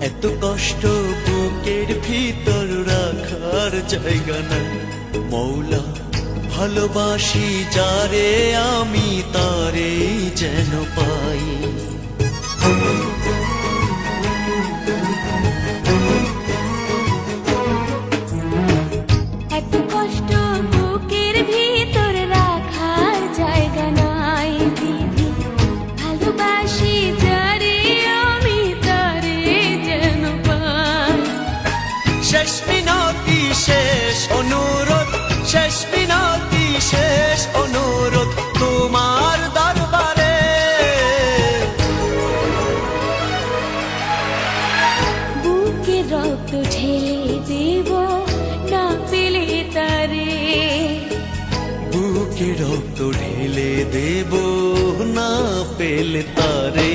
এত কষ্ট বুকের ভিতর রাখার জায়গা নাই। মৌলা ভালোবাসি যারে আমি তারে যেন পাই। শেষ অনুরোধ তোমার দরবারে। বুকে রক্ত ঢেলে দেব না পেলে তারে। বুকে রক্ত ঢেলে দেব না পেলে তারে।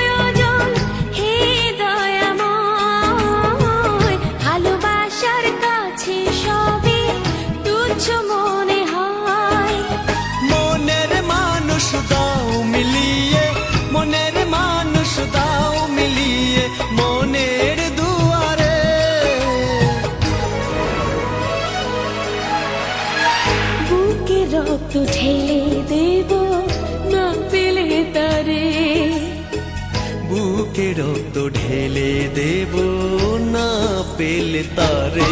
তারে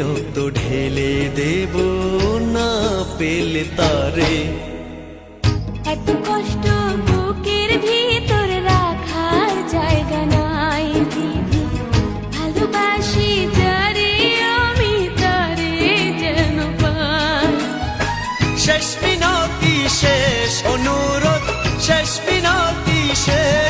রক্ত ঢেলে দেব না পেলে তারে। এত কষ্ট বুকের ভিতর রাখার জায়গা নাই ভালোবাসি যারে আমি তারে যেন পাই। শেষ মিনতি শেষ অনুরোধ শেষ মিনতি শেষ